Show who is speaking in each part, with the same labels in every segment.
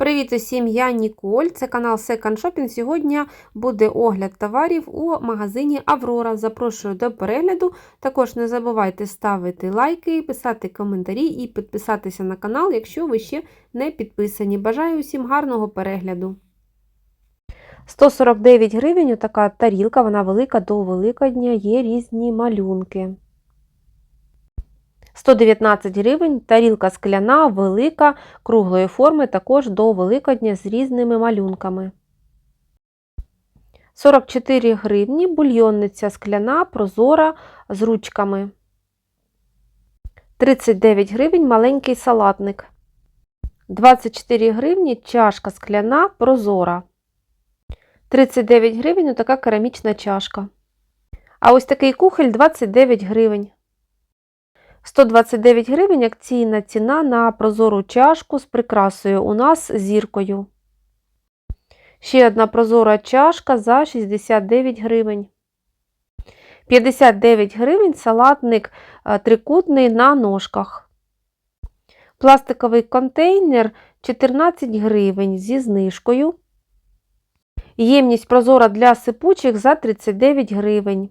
Speaker 1: Привіт усім, я Ніколь, це канал Second Shopping. Сьогодні буде огляд товарів у магазині Аврора. Запрошую до перегляду. Також не забувайте ставити лайки, писати коментарі і підписатися на канал, якщо ви ще не підписані. Бажаю усім гарного перегляду. 149 гривень така тарілка, вона велика до Великодня, є різні малюнки. 119 гривень, тарілка скляна, велика, круглої форми, також до Великодня з різними малюнками. 44 гривні, бульйонниця скляна, прозора з ручками. 39 гривень маленький салатник. 24 гривні чашка скляна, прозора. 39 гривень така керамічна чашка. А ось такий кухоль 29 гривень. 129 гривень акційна ціна на прозору чашку з прикрасою у нас зіркою. Ще одна прозора чашка за 69 гривень. 59 гривень салатник трикутний на ножках. Пластиковий контейнер 14 гривень зі знижкою. Ємність прозора для сипучих за 39 гривень.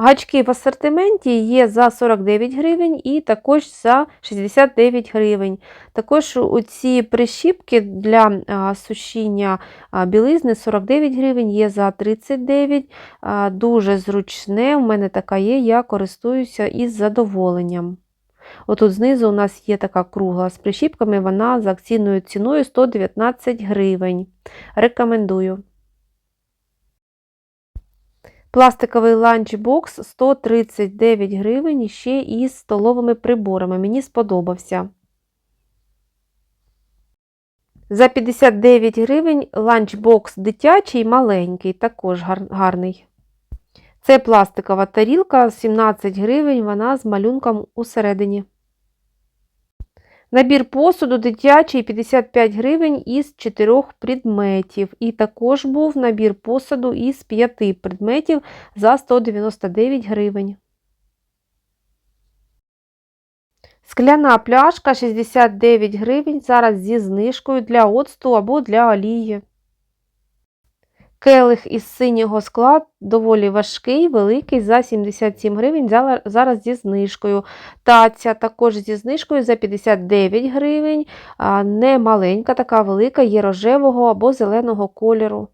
Speaker 1: Гачки в асортименті є за 49 гривень і також за 69 гривень. Також ці прищіпки для сушіння білизни 49 гривень, є за 39 Дуже зручне, у мене така є, я користуюся із задоволенням. Отут знизу у нас є така кругла з прищіпками, вона за акційною ціною 119 гривень. Рекомендую. Пластиковий ланчбокс 139 гривень ще із столовими приборами. Мені сподобався. За 59 гривень ланчбокс дитячий маленький, також гарний. Це пластикова тарілка 17 гривень, вона з малюнком усередині. Набір посуду дитячий 55 гривень із 4 предметів. І також був набір посуду із 5 предметів за 199 гривень. Скляна пляшка 69 гривень. Зараз зі знижкою для оцту або для олії. Келих із синього скла доволі важкий, великий, за 77 гривень, зараз зі знижкою. Таця також зі знижкою за 59 гривень, не маленька, така велика, є рожевого або зеленого кольору.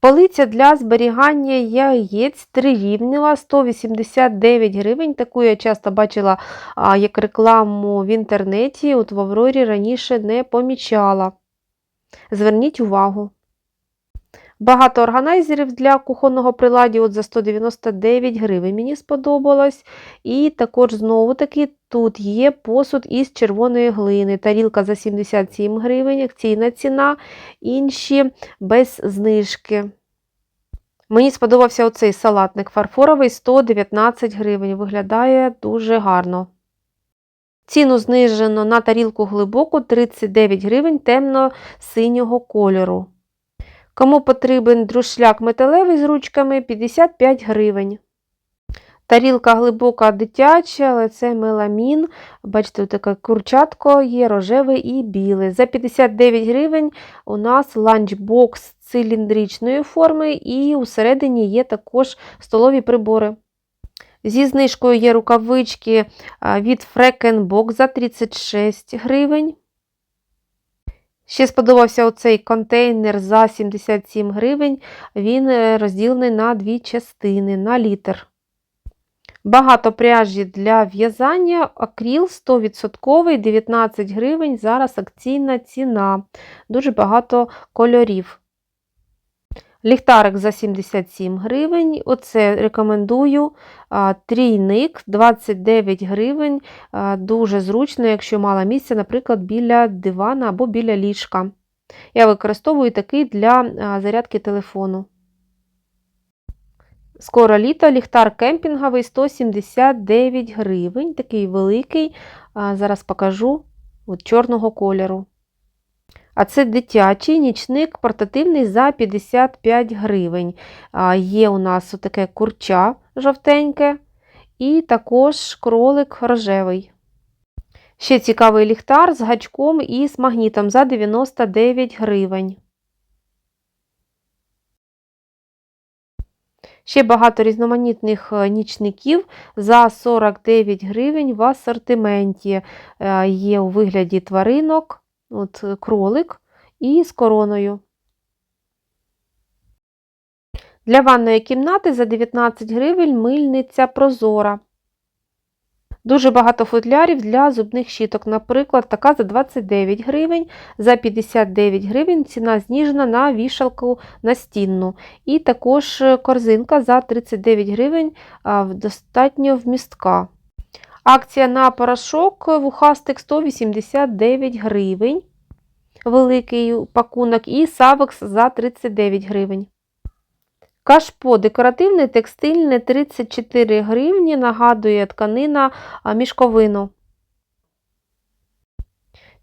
Speaker 1: Полиця для зберігання яєць трирівнева 189 гривень. Таку я часто бачила як рекламу в інтернеті, от в Аврорі раніше не помічала. Зверніть увагу. Багато органайзерів для кухонного приладів от за 199 гривень. Мені сподобалось. І також, знову-таки, тут є посуд із червоної глини. Тарілка за 77 гривень, акційна ціна, інші без знижки. Мені сподобався оцей салатник фарфоровий 119 гривень. Виглядає дуже гарно. Ціну знижено на тарілку глибоку 39 гривень темно-синього кольору. Кому потрібен друшляк металевий з ручками 55 гривень. Тарілка глибока дитяча, але це меламін. Бачите, таке курчатко є рожеве і біле. За 59 гривень у нас ланчбокс циліндричної форми, і усередині є також столові прибори. Зі знижкою є рукавички від Фрекенбок за 36 гривень. Ще сподобався оцей контейнер за 77 гривень, він е, розділений на дві частини, на літр. Багато пряжі для в'язання, акріл 100%, 19 гривень, зараз акційна ціна. Дуже багато кольорів. Ліхтарик за 77 гривень. Оце рекомендую. Трійник 29 гривень. Дуже зручно, якщо мало місця, наприклад, біля дивана або біля ліжка. Я використовую такий для зарядки телефону. Скоро літо, ліхтар кемпінговий 179 гривень. Такий великий. Зараз покажу от чорного кольору. А це дитячий нічник портативний за 55 гривень. Є у нас таке курча жовтеньке, і також кролик рожевий. Ще цікавий ліхтар з гачком і з магнітом за 99 гривень. Ще багато різноманітних е, нічників за 49 гривень в асортименті. Е, Є у вигляді тваринок, от е, кролик і з короною. Для ванної кімнати за 19 гривень мильниця прозора. Дуже багато футлярів для зубних щіток. Наприклад, така за 29 гривень, за 59 гривень ціна зніжена на вішалку настінну. І також корзинка за 39 гривень достатньо вмістка. Акція на порошок вухастик 189 гривень. Великий пакунок і савекс за 39 гривень. Кашпо декоративне, текстильне 34 гривні, нагадує тканина мішковину.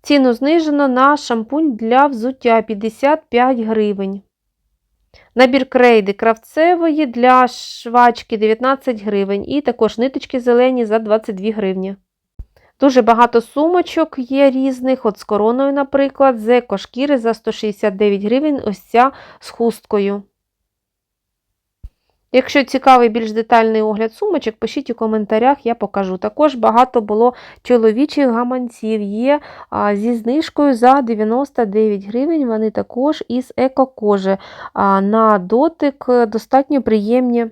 Speaker 1: Ціну знижено на шампунь для взуття 55 гривень. Набір крейди кравцевої для швачки 19 гривень. І також ниточки зелені за 22 гривні. Дуже багато сумочок є різних, от з короною, наприклад, з екошкіри за 169 гривень, ось ця з хусткою. Якщо цікавий більш детальний огляд сумочок, пишіть у коментарях, я покажу. Також багато було чоловічих гаманців. Є а, зі знижкою за 99 гривень. Вони також із екокожи. А, на дотик е, достатньо приємні.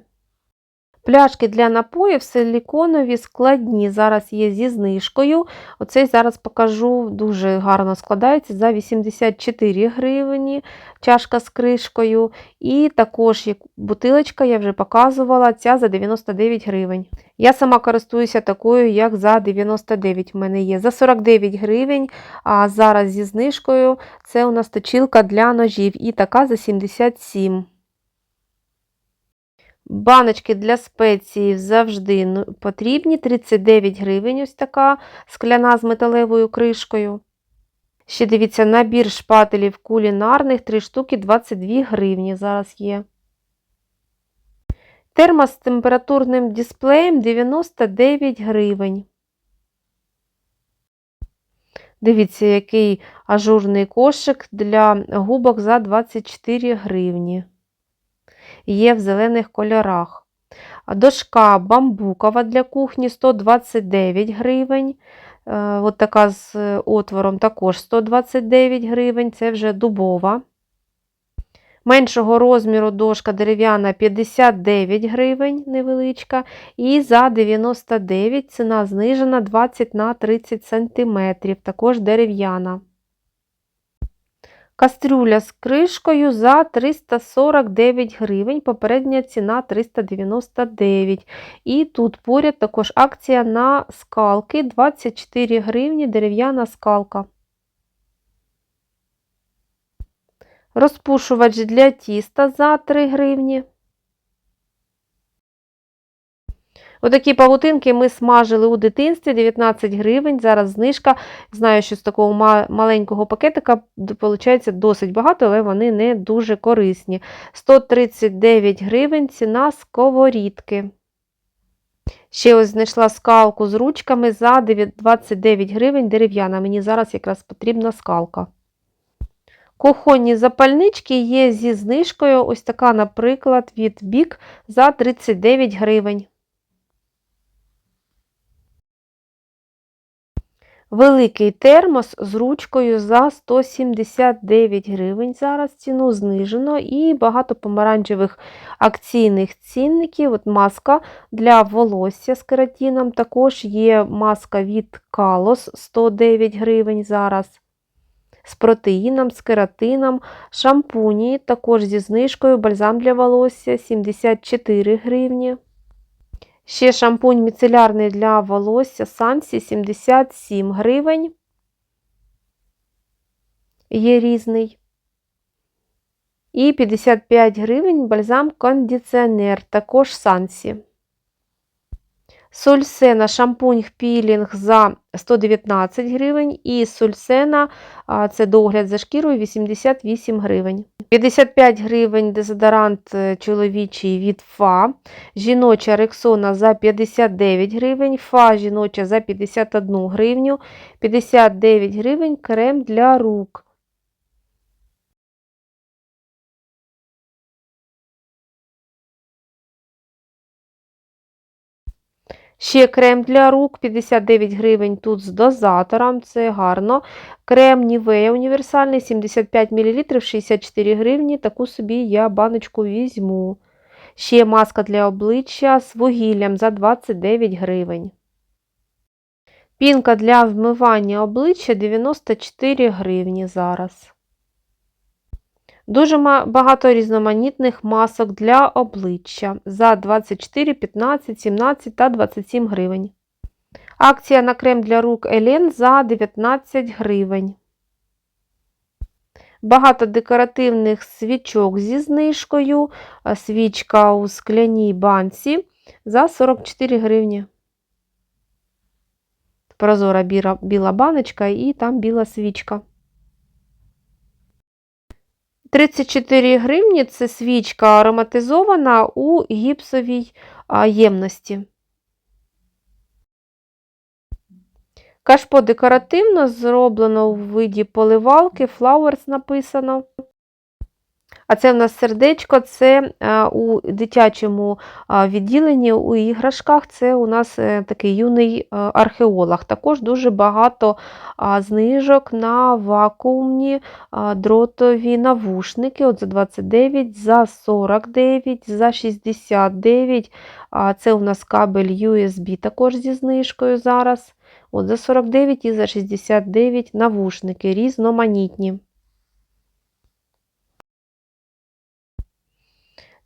Speaker 1: Пляшки для напоїв силіконові складні. Зараз є зі знижкою. Оцей зараз покажу, дуже гарно складається за 84 гривні чашка з кришкою. І також бутилочка, я вже показувала, ця за 99 гривень. Я сама користуюся такою, як за 99 в мене є. За 49 гривень, а зараз зі знижкою це у нас точилка для ножів. І така за 77 Баночки для спеції завжди ну, потрібні. 39 гривень, ось така скляна з металевою кришкою. Ще дивіться, набір шпателів кулінарних 3 штуки 22 гривні зараз є. Термос з температурним дисплеєм 99 гривень. Дивіться, який ажурний кошик для губок за 24 гривні. Є в зелених кольорах. Дошка бамбукова для кухні 129 гривень. Е, От така з отвором також 129 гривень, це вже дубова. Меншого розміру дошка дерев'яна 59 гривень, невеличка. І за 99 ціна знижена 20 на 30 см, також дерев'яна. Кастрюля з кришкою за 349 гривень, попередня ціна 399. І тут поряд також акція на скалки 24 гривні дерев'яна скалка. Розпушувач для тіста за 3 гривні. Отакі павутинки ми смажили у дитинстві 19 гривень. Зараз знижка. Знаю, що з такого маленького пакетика виходить досить багато, але вони не дуже корисні. 139 гривень ціна сковорідки. Ще ось знайшла скалку з ручками за 29 гривень дерев'яна. Мені зараз якраз потрібна скалка. Кухонні запальнички є зі знижкою. Ось така, наприклад, від бік за 39 гривень. Великий термос з ручкою за 179 гривень. Зараз ціну знижено і багато помаранчевих акційних цінників. От Маска для волосся з кератином. Також є маска від Калос 109 гривень зараз. З протеїном, з кератином, шампуні, також зі знижкою, бальзам для волосся 74 гривні. Ще шампунь міцелярний для волосся Сансі 77 гривень. Є різний. І 55 гривень бальзам кондиціонер, також Сансі. Сульсена шампунь пілінг за 119 гривень. І сульсена це догляд за шкірою 88 гривень. 55 гривень дезодорант е, чоловічий від ФА. Жіноча рексона за 59 гривень. ФА жіноча за 51 гривню. 59 гривень крем для рук. Ще крем для рук 59 гривень тут з дозатором, це гарно. Крем Нівея універсальний 75 мл 64 гривні. Таку собі я баночку візьму. Ще маска для обличчя з вугіллям за 29 гривень. Пінка для вмивання обличчя 94 гривні зараз. Дуже багато різноманітних масок для обличчя за 24, 15, 17 та 27 гривень. Акція на крем для рук Елен за 19 гривень. Багато декоративних свічок зі знижкою. Свічка у скляній банці за 44 гривні. Прозора біла баночка і там біла свічка. 34 гривні це свічка ароматизована у гіпсовій ємності. Кашпо декоративно зроблено у виді поливалки, flowers написано. А це в нас сердечко, це у дитячому відділенні у іграшках. Це у нас е, такий юний археолог. Також дуже багато знижок на вакуумні дротові навушники. От за 29, за 49, за 69. Це у нас кабель USB також зі знижкою зараз. От За 49 і за 69 навушники різноманітні.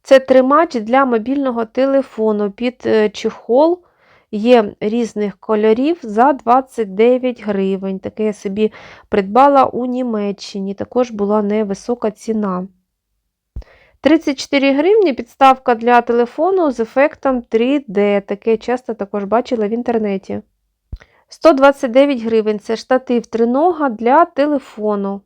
Speaker 1: Це тримач для мобільного телефону під е, чехол. Є різних кольорів за 29 гривень. Таке я собі придбала у Німеччині, також була невисока ціна. 34 гривні підставка для телефону з ефектом 3D. Таке часто також бачила в інтернеті. 129 гривень це штатив тринога для телефону.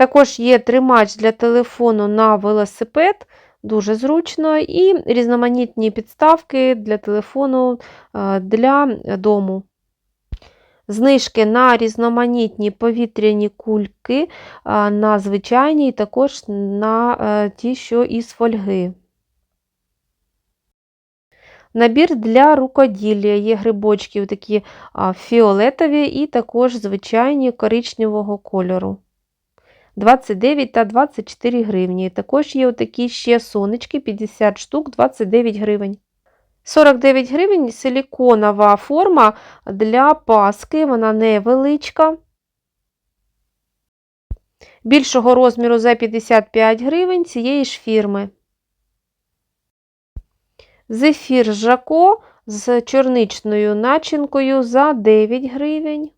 Speaker 1: Також є тримач для телефону на велосипед, дуже зручно, і різноманітні підставки для телефону е, для дому. Знижки на різноманітні повітряні кульки, е, на звичайні, і також на е, ті, що із фольги. Набір для рукоділля. Є грибочки такі фіолетові і також звичайні коричневого кольору. 29 та 24 гривні. Також є отакі ще сонечки 50 штук, 29 гривень. 49 гривень силіконова форма для паски, вона невеличка. Більшого розміру за 55 гривень цієї ж фірми. Зефір Жако з чорничною начинкою за 9 гривень.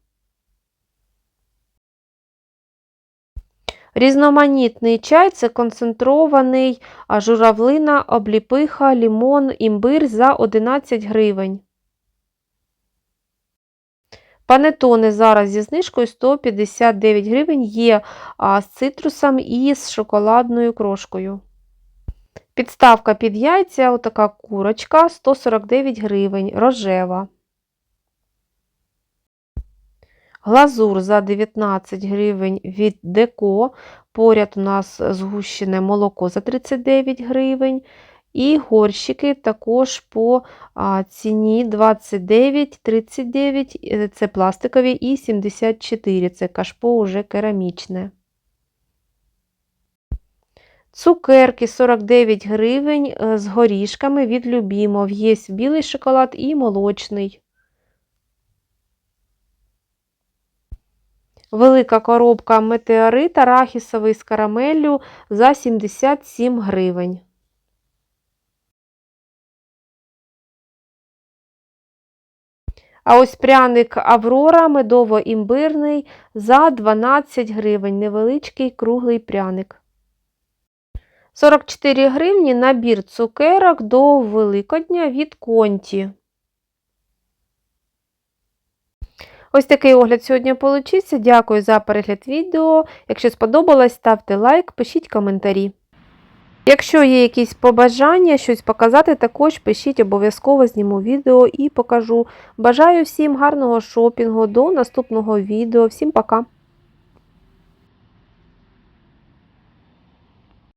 Speaker 1: Різноманітний чай це концентрований журавлина, обліпиха, лімон, імбир за 11 гривень. Панетони зараз зі знижкою 159 гривень є з цитрусом і з шоколадною крошкою. Підставка під яйця, отака курочка 149 гривень, рожева. Глазур за 19 гривень від Деко. Поряд у нас згущене молоко за 39 гривень. І горщики також по ціні 29,39 е, це пластикові, і 74 це кашпо уже керамічне. Цукерки 49 гривень е, з горішками від Любімов. Є білий шоколад і молочний. Велика коробка метеорит арахісовий з карамеллю за 77 гривень. А ось пряник Аврора медово-імбирний за 12 гривень. Невеличкий круглий пряник. 44 гривні набір цукерок до Великодня від Конті. Ось такий огляд сьогодні получився. Дякую за перегляд відео. Якщо сподобалось, ставте лайк, пишіть коментарі. Якщо є якісь побажання, щось показати, також пишіть, обов'язково зніму відео і покажу. Бажаю всім гарного шопінгу, до наступного відео. Всім пока!